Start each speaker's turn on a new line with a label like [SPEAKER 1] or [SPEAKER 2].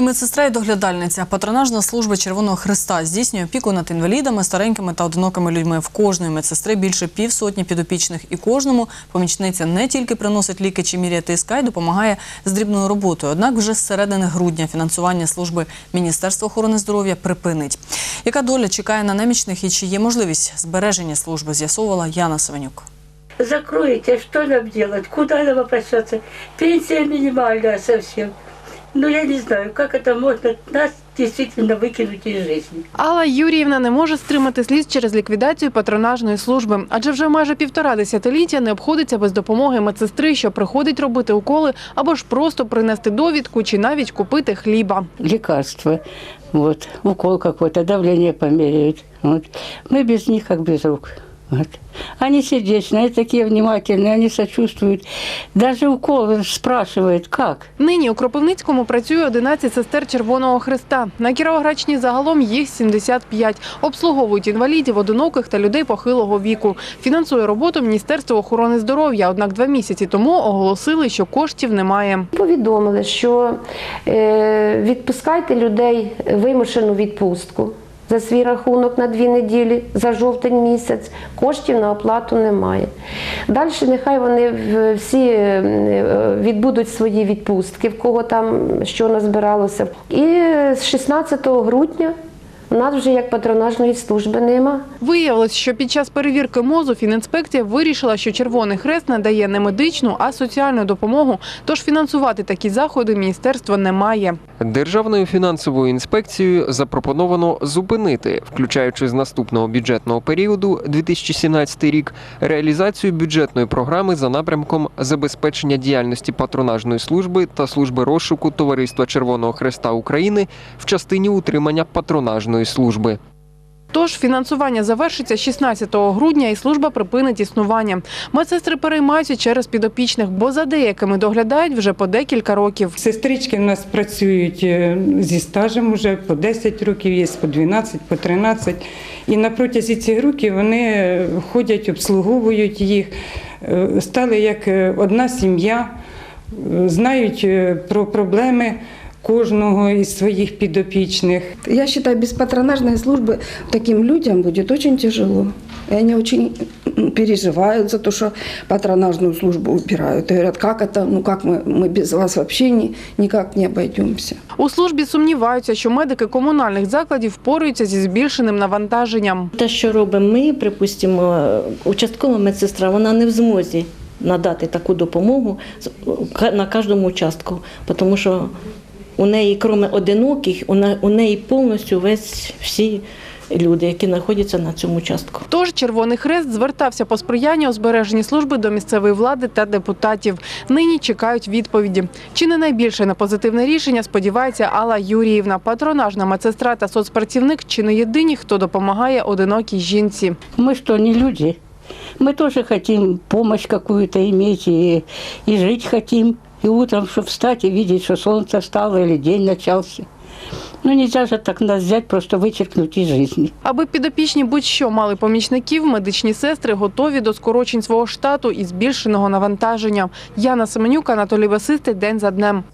[SPEAKER 1] І медсестра і доглядальниця патронажна служба Червоного Христа здійснює опіку над інвалідами, старенькими та одинокими людьми. В кожної медсестри більше півсотні підопічних, і кожному помічниця не тільки приносить ліки чи міряє тиск, а й допомагає з дрібною роботою. Однак вже з середини грудня фінансування служби Міністерства охорони здоров'я припинить. Яка доля чекає на немічних і чи є можливість збереження служби? З'ясовувала Яна Савенюк.
[SPEAKER 2] Закроете, что нам делать? Куда нам обращаться? Пенсия минимальная совсем. Ну, я не знаю, как это можно нас действительно выкинуть из жизни.
[SPEAKER 3] Алла Юріївна не може стримати сліз через ліквідацію патронажної служби, адже вже майже півтора десятиліття не обходиться без допомоги медсестри, що приходить робити уколи або ж просто принести довідку чи навіть купити хліба.
[SPEAKER 4] лекарства, вот, укол какой-то, давление померяют. Вот. Мы без них как без рук. Вот. Они сердечные, такие внимательные, они сочувствуют. Даже укол спрашивают, как.
[SPEAKER 3] Нині у Кропивницькому працює 11 сестер Червоного Христа. На Кіровоградщині загалом їх 75. Обслуговують інвалідів, одиноких та людей похилого віку. Фінансує роботу Міністерство охорони здоров'я. Однак два місяці тому оголосили, що коштів немає.
[SPEAKER 5] Повідомили, що е, відпускайте людей вимушену відпустку за свій рахунок на дві неділі за жовтень місяць. Коштів на оплату немає. Далі нехай вони всі е, відбудуть свої відпустки, в кого там що назбиралося. І з 16 грудня у нас вже як патронажної служби нема.
[SPEAKER 3] Виявилось, що під час перевірки мозу фінінспекція вирішила, що Червоний Хрест надає не медичну, а соціальну допомогу. Тож фінансувати такі заходи міністерство не має.
[SPEAKER 6] Державною фінансовою інспекцією запропоновано зупинити, включаючи з наступного бюджетного періоду 2017 рік, реалізацію бюджетної програми за напрямком забезпечення діяльності патронажної служби та служби розшуку Товариства Червоного Хреста України в частині утримання патронажної служби.
[SPEAKER 3] Тож фінансування завершиться 16 грудня і служба припинить існування. Медсестри переймаються через підопічних, бо за деякими доглядають вже по декілька років.
[SPEAKER 7] Сестрички в нас працюють е, зі стажем уже по 10 років, є по 12, по 13. І на протязі цих років вони ходять, обслуговують їх, е, стали як е, одна сім'я, знають про проблеми кожного із своїх підопічних.
[SPEAKER 8] Я считаю, без патронажной службы таким людям будет очень тяжело. И они очень м, переживают за то, что патронажную службу убирают. И говорят, как это, ну как мы, мы без вас вообще ни, никак не обойдемся.
[SPEAKER 3] У службі сумніваються, що медики комунальних закладів впораються зі збільшеним навантаженням.
[SPEAKER 9] Те, що робимо ми, припустимо, участкова медсестра, вона не в змозі надати таку допомогу з- ка- на кожному участку, тому що у неї, крім одиноких, у не- у неї повністю весь всі люди, які знаходяться на цьому участку.
[SPEAKER 3] Тож Червоний Хрест звертався по сприяння у збереженні служби до місцевої влади та депутатів. Нині чекають відповіді. Чи не найбільше на позитивне рішення сподівається Алла Юріївна, патронажна медсестра та соцпрацівник, чи не єдині, хто допомагає одинокій жінці.
[SPEAKER 4] Мы что, не люди? Мы тоже хотим помощь какую-то иметь и, и жить хотим. И утром, чтобы встать и видеть, что солнце стало или день начался. Ну нельзя же так нас взять, просто вычеркнуть из жизни.
[SPEAKER 3] Аби підопічні будь-що мали помічників, медичні сестри готові до скорочень свого штату і збільшеного навантаження. Яна Семенюк, Анатолій Васистий, день за днем.